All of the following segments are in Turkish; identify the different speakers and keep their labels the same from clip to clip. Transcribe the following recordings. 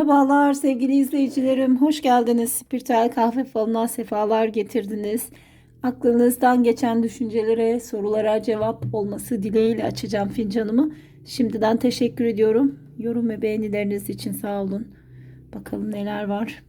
Speaker 1: Merhabalar sevgili izleyicilerim. Hoş geldiniz. Spiritüel kahve falına sefalar getirdiniz. Aklınızdan geçen düşüncelere, sorulara cevap olması dileğiyle açacağım fincanımı. Şimdiden teşekkür ediyorum. Yorum ve beğenileriniz için sağ olun. Bakalım neler var.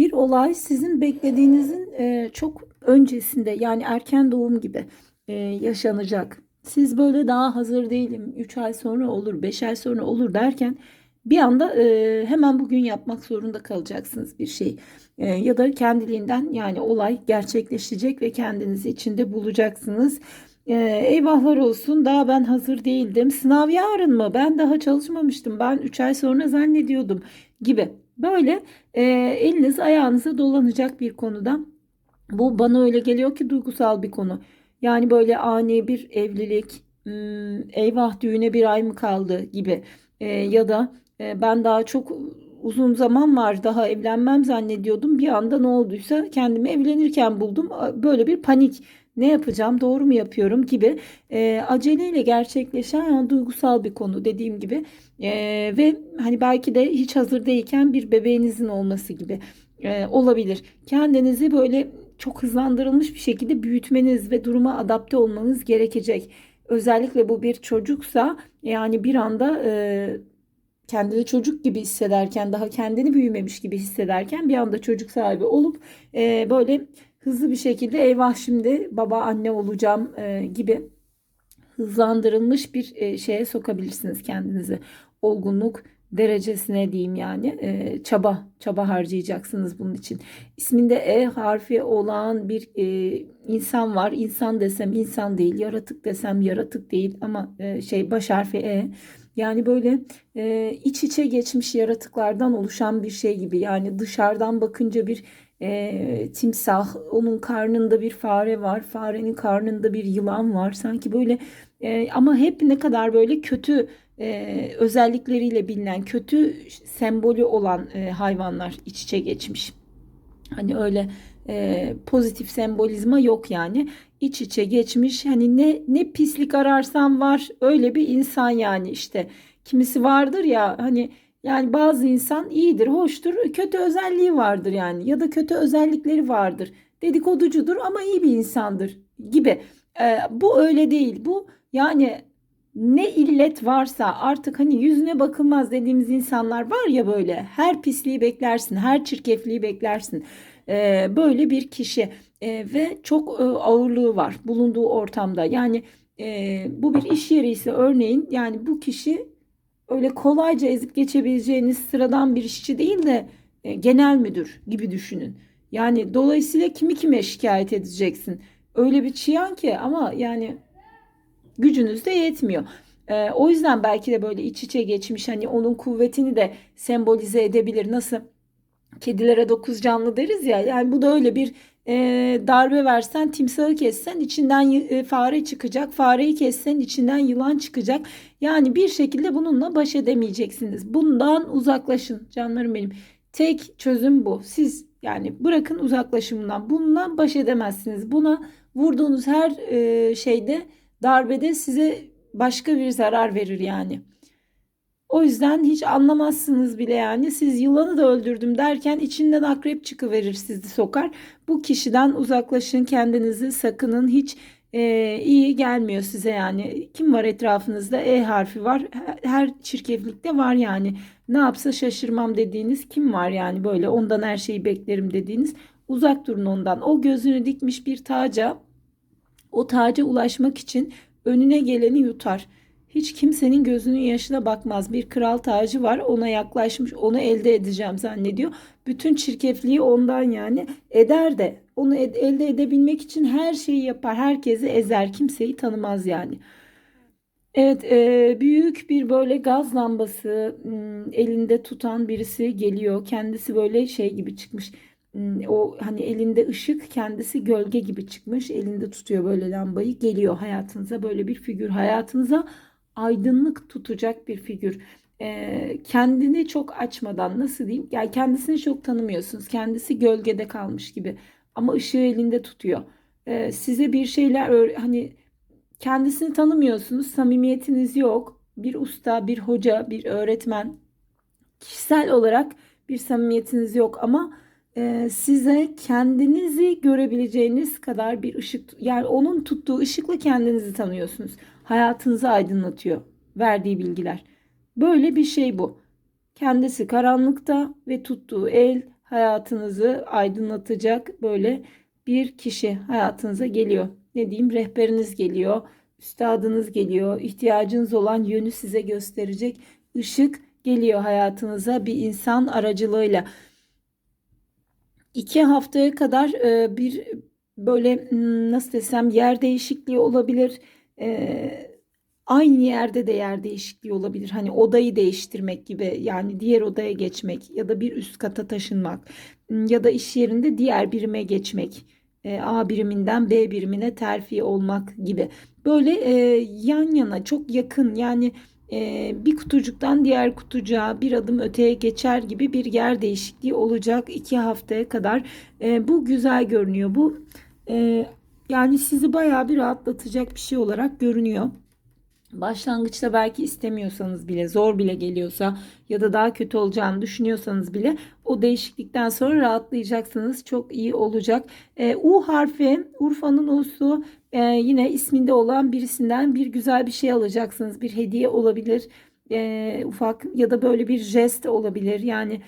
Speaker 1: Bir olay sizin beklediğinizin e, çok öncesinde yani erken doğum gibi e, yaşanacak. Siz böyle daha hazır değilim, 3 ay sonra olur, 5 ay sonra olur derken bir anda e, hemen bugün yapmak zorunda kalacaksınız bir şey. Ya da kendiliğinden yani olay gerçekleşecek ve kendinizi içinde bulacaksınız. Eyvahlar olsun daha ben hazır değildim. Sınav yarın mı? Ben daha çalışmamıştım. Ben 3 ay sonra zannediyordum gibi. Böyle e, eliniz ayağınıza dolanacak bir konuda. Bu bana öyle geliyor ki duygusal bir konu. Yani böyle ani bir evlilik, hmm, eyvah düğüne bir ay mı kaldı gibi E, ya da e, ben daha çok uzun zaman var daha evlenmem zannediyordum. Bir anda ne olduysa kendimi evlenirken buldum. Böyle bir panik. Ne yapacağım, doğru mu yapıyorum gibi e, aceleyle gerçekleşen yani duygusal bir konu dediğim gibi e, ve hani belki de hiç hazır değilken bir bebeğinizin olması gibi e, olabilir. Kendinizi böyle çok hızlandırılmış bir şekilde büyütmeniz ve duruma adapte olmanız gerekecek. Özellikle bu bir çocuksa yani bir anda e, kendini çocuk gibi hissederken daha kendini büyümemiş gibi hissederken bir anda çocuk sahibi olup e, böyle hızlı bir şekilde eyvah şimdi baba anne olacağım e, gibi hızlandırılmış bir e, şeye sokabilirsiniz kendinizi. Olgunluk derecesine diyeyim yani e, çaba çaba harcayacaksınız bunun için. İsminde E harfi olan bir e, insan var. İnsan desem insan değil, yaratık desem yaratık değil ama e, şey baş harfi E. Yani böyle e, iç içe geçmiş yaratıklardan oluşan bir şey gibi. Yani dışarıdan bakınca bir e, timsah, onun karnında bir fare var, farenin karnında bir yılan var. Sanki böyle e, ama hep ne kadar böyle kötü e, özellikleriyle bilinen, kötü sembolü olan e, hayvanlar iç içe geçmiş. Hani öyle e, pozitif sembolizma yok yani. İç içe geçmiş. Hani ne ne pislik ararsan var. Öyle bir insan yani işte. Kimisi vardır ya hani yani bazı insan iyidir, hoştur, kötü özelliği vardır yani ya da kötü özellikleri vardır. Dedikoducudur ama iyi bir insandır gibi. Ee, bu öyle değil. Bu yani ne illet varsa artık hani yüzüne bakılmaz dediğimiz insanlar var ya böyle her pisliği beklersin, her çirkefliği beklersin. Ee, böyle bir kişi ee, ve çok e, ağırlığı var bulunduğu ortamda. Yani e, bu bir iş yeri ise örneğin yani bu kişi öyle kolayca ezip geçebileceğiniz sıradan bir işçi değil de e, genel müdür gibi düşünün. Yani dolayısıyla kimi kime şikayet edeceksin? Öyle bir çıyan ki ama yani gücünüz de yetmiyor. E, o yüzden belki de böyle iç içe geçmiş hani onun kuvvetini de sembolize edebilir. Nasıl? Kedilere dokuz canlı deriz ya. Yani bu da öyle bir e, darbe versen timsahı kessen içinden e, fare çıkacak. Fareyi kessen içinden yılan çıkacak. Yani bir şekilde bununla baş edemeyeceksiniz. Bundan uzaklaşın canlarım benim. Tek çözüm bu. Siz yani bırakın uzaklaşımından. Bununla baş edemezsiniz. Buna vurduğunuz her e, şeyde darbede size başka bir zarar verir yani. O yüzden hiç anlamazsınız bile yani. Siz yılanı da öldürdüm derken içinden akrep çıkıverir sizi sokar. Bu kişiden uzaklaşın kendinizi sakının hiç e, iyi gelmiyor size yani. Kim var etrafınızda? E harfi var. Her çirkeflikte var yani. Ne yapsa şaşırmam dediğiniz kim var yani böyle ondan her şeyi beklerim dediğiniz. Uzak durun ondan. O gözünü dikmiş bir taca o taca ulaşmak için önüne geleni yutar. Hiç kimsenin gözünün yaşına bakmaz. Bir kral tacı var ona yaklaşmış onu elde edeceğim zannediyor. Bütün çirkefliği ondan yani eder de onu ed- elde edebilmek için her şeyi yapar. Herkesi ezer kimseyi tanımaz yani. Evet e, büyük bir böyle gaz lambası elinde tutan birisi geliyor. Kendisi böyle şey gibi çıkmış. O hani elinde ışık kendisi gölge gibi çıkmış. Elinde tutuyor böyle lambayı. Geliyor hayatınıza böyle bir figür. Hayatınıza aydınlık tutacak bir figür. Ee, kendini çok açmadan nasıl diyeyim? Yani kendisini çok tanımıyorsunuz. Kendisi gölgede kalmış gibi. ama ışığı elinde tutuyor. Ee, size bir şeyler hani kendisini tanımıyorsunuz, samimiyetiniz yok. Bir usta, bir hoca, bir öğretmen kişisel olarak bir samimiyetiniz yok ama e, size kendinizi görebileceğiniz kadar bir ışık yani onun tuttuğu ışıkla kendinizi tanıyorsunuz. Hayatınızı aydınlatıyor verdiği bilgiler. Böyle bir şey bu. Kendisi karanlıkta ve tuttuğu el hayatınızı aydınlatacak böyle bir kişi hayatınıza geliyor. Ne diyeyim rehberiniz geliyor, üstadınız geliyor, ihtiyacınız olan yönü size gösterecek ışık geliyor hayatınıza bir insan aracılığıyla. İki haftaya kadar e, bir böyle hmm, nasıl desem yer değişikliği olabilir. E, aynı yerde de yer değişikliği olabilir. Hani odayı değiştirmek gibi yani diğer odaya geçmek ya da bir üst kata taşınmak hmm, ya da iş yerinde diğer birime geçmek. E, A biriminden B birimine terfi olmak gibi. Böyle e, yan yana çok yakın yani bir kutucuktan diğer kutucuğa bir adım öteye geçer gibi bir yer değişikliği olacak iki haftaya kadar. E, bu güzel görünüyor. Bu e, yani sizi bayağı bir rahatlatacak bir şey olarak görünüyor. Başlangıçta belki istemiyorsanız bile, zor bile geliyorsa ya da daha kötü olacağını düşünüyorsanız bile o değişiklikten sonra rahatlayacaksınız. Çok iyi olacak. E, U harfi, Urfa'nın U'su e, yine isminde olan birisinden bir güzel bir şey alacaksınız. Bir hediye olabilir. E, ufak ya da böyle bir jest olabilir. Yani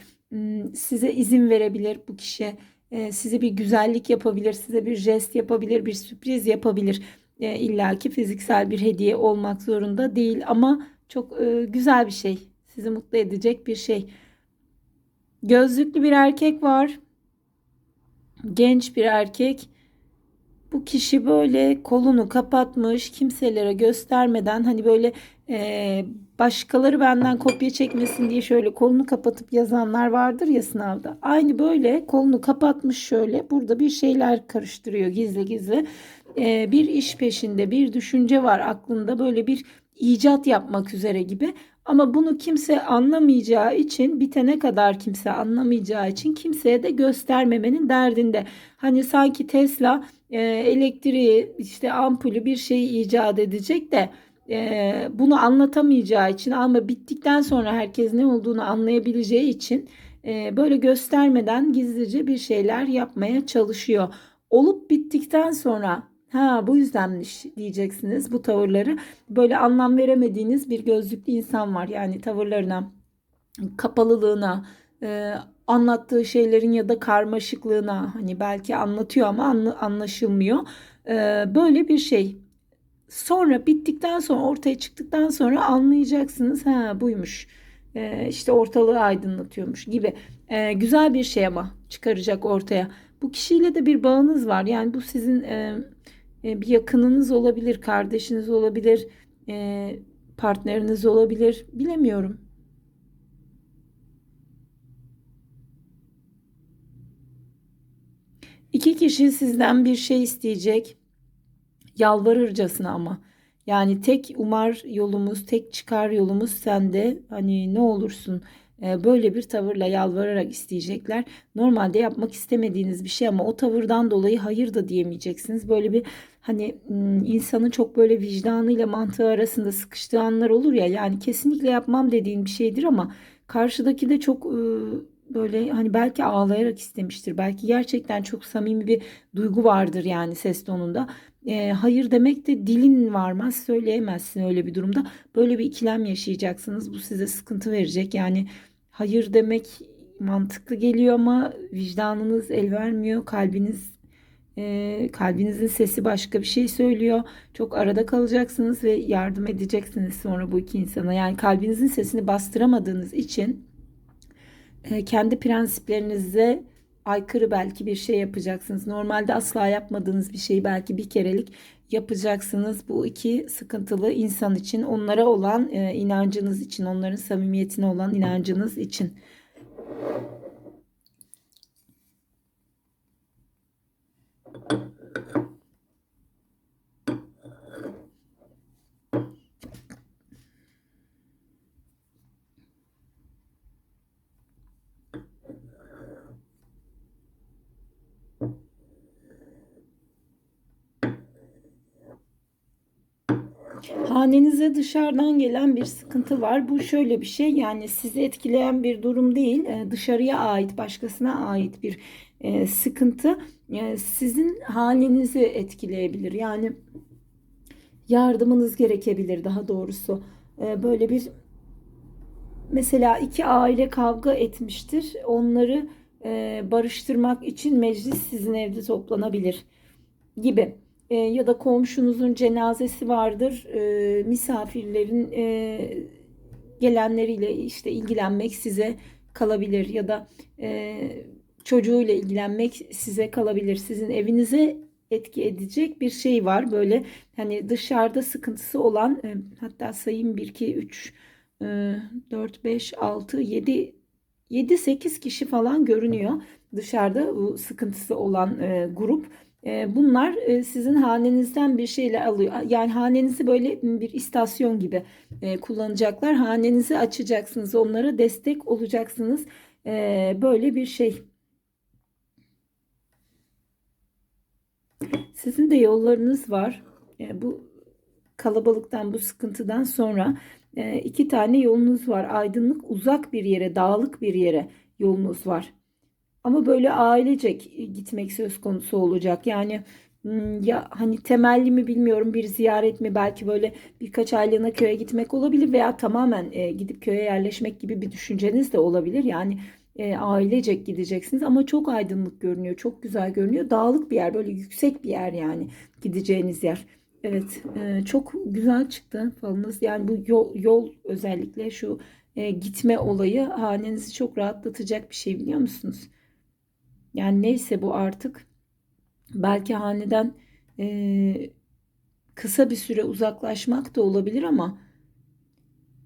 Speaker 1: size izin verebilir bu kişi. E, size bir güzellik yapabilir, size bir jest yapabilir, bir sürpriz yapabilir e, illaki fiziksel bir hediye olmak zorunda değil ama çok e, güzel bir şey. Sizi mutlu edecek bir şey. Gözlüklü bir erkek var. Genç bir erkek. Bu kişi böyle kolunu kapatmış, kimselere göstermeden hani böyle e, başkaları benden kopya çekmesin diye şöyle kolunu kapatıp yazanlar vardır ya sınavda. Aynı böyle kolunu kapatmış şöyle burada bir şeyler karıştırıyor gizli gizli. E, bir iş peşinde bir düşünce var aklında böyle bir icat yapmak üzere gibi. Ama bunu kimse anlamayacağı için bitene kadar kimse anlamayacağı için kimseye de göstermemenin derdinde. Hani sanki Tesla e, elektriği işte ampulü bir şeyi icat edecek de e, bunu anlatamayacağı için ama bittikten sonra herkes ne olduğunu anlayabileceği için e, böyle göstermeden gizlice bir şeyler yapmaya çalışıyor. Olup bittikten sonra ha bu yüzdenmiş diyeceksiniz bu tavırları böyle anlam veremediğiniz bir gözlüklü insan var yani tavırlarına kapalılığına e, anlattığı şeylerin ya da karmaşıklığına hani belki anlatıyor ama anlaşılmıyor e, böyle bir şey Sonra bittikten sonra ortaya çıktıktan sonra anlayacaksınız. Ha buymuş. Ee, işte ortalığı aydınlatıyormuş gibi. Güzel bir şey ama çıkaracak ortaya. Bu kişiyle de bir bağınız var. Yani bu sizin e, e, bir yakınınız olabilir, kardeşiniz olabilir, e, partneriniz olabilir. Bilemiyorum. İki kişi sizden bir şey isteyecek yalvarırcasına ama. Yani tek umar yolumuz, tek çıkar yolumuz sende. Hani ne olursun e, böyle bir tavırla yalvararak isteyecekler. Normalde yapmak istemediğiniz bir şey ama o tavırdan dolayı hayır da diyemeyeceksiniz. Böyle bir hani insanın çok böyle vicdanıyla mantığı arasında sıkıştığı anlar olur ya. Yani kesinlikle yapmam dediğin bir şeydir ama karşıdaki de çok böyle hani belki ağlayarak istemiştir. Belki gerçekten çok samimi bir duygu vardır yani ses tonunda e, hayır demek de dilin varmaz söyleyemezsin öyle bir durumda. Böyle bir ikilem yaşayacaksınız. Bu size sıkıntı verecek. Yani hayır demek mantıklı geliyor ama vicdanınız el vermiyor. Kalbiniz e, kalbinizin sesi başka bir şey söylüyor. Çok arada kalacaksınız ve yardım edeceksiniz sonra bu iki insana. Yani kalbinizin sesini bastıramadığınız için kendi prensiplerinize aykırı belki bir şey yapacaksınız. Normalde asla yapmadığınız bir şeyi belki bir kerelik yapacaksınız. Bu iki sıkıntılı insan için, onlara olan e, inancınız için, onların samimiyetine olan inancınız için. Hanenize dışarıdan gelen bir sıkıntı var. Bu şöyle bir şey yani sizi etkileyen bir durum değil. e, Dışarıya ait, başkasına ait bir e, sıkıntı e, sizin halinizi etkileyebilir. Yani yardımınız gerekebilir daha doğrusu. Böyle bir mesela iki aile kavga etmiştir. Onları barıştırmak için meclis sizin evde toplanabilir gibi. E, ya da komşunuzun cenazesi vardır. E, misafirlerin e, gelenleriyle işte ilgilenmek size kalabilir ya da e, çocuğuyla ilgilenmek size kalabilir. Sizin evinize etki edecek bir şey var. Böyle hani dışarıda sıkıntısı olan e, hatta sayayım 1 2 3 e, 4 5 6 7 7-8 kişi falan görünüyor dışarıda bu sıkıntısı olan e, grup. E, bunlar e, sizin hanenizden bir şeyler alıyor. Yani hanenizi böyle bir istasyon gibi e, kullanacaklar. Hanenizi açacaksınız, onlara destek olacaksınız. E, böyle bir şey. Sizin de yollarınız var. E, bu kalabalıktan, bu sıkıntıdan sonra e, iki tane yolunuz var. Aydınlık, uzak bir yere, dağlık bir yere yolunuz var. Ama böyle ailecek gitmek söz konusu olacak. Yani ya hani temelli mi bilmiyorum bir ziyaret mi belki böyle birkaç aylığına köye gitmek olabilir veya tamamen e, gidip köye yerleşmek gibi bir düşünceniz de olabilir. Yani e, ailecek gideceksiniz ama çok aydınlık görünüyor, çok güzel görünüyor. Dağlık bir yer, böyle yüksek bir yer yani gideceğiniz yer. Evet, e, çok güzel çıktı falınız. Yani bu yol, yol özellikle şu e, gitme olayı hanenizi çok rahatlatacak bir şey biliyor musunuz? Yani neyse bu artık belki haneden e, kısa bir süre uzaklaşmak da olabilir ama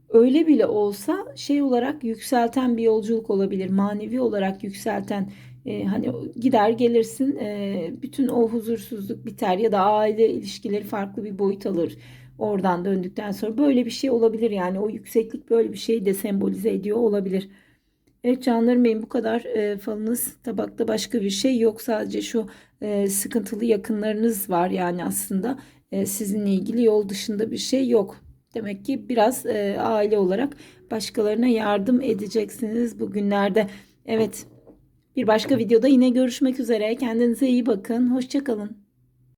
Speaker 1: öyle bile olsa şey olarak yükselten bir yolculuk olabilir. Manevi olarak yükselten e, hani gider gelirsin e, bütün o huzursuzluk biter ya da aile ilişkileri farklı bir boyut alır. Oradan döndükten sonra böyle bir şey olabilir yani o yükseklik böyle bir şeyi de sembolize ediyor olabilir. Evet benim bu kadar e, falınız tabakta başka bir şey yok. Sadece şu e, sıkıntılı yakınlarınız var yani aslında e, sizinle ilgili yol dışında bir şey yok. Demek ki biraz e, aile olarak başkalarına yardım edeceksiniz bugünlerde. Evet bir başka videoda yine görüşmek üzere. Kendinize iyi bakın. Hoşçakalın.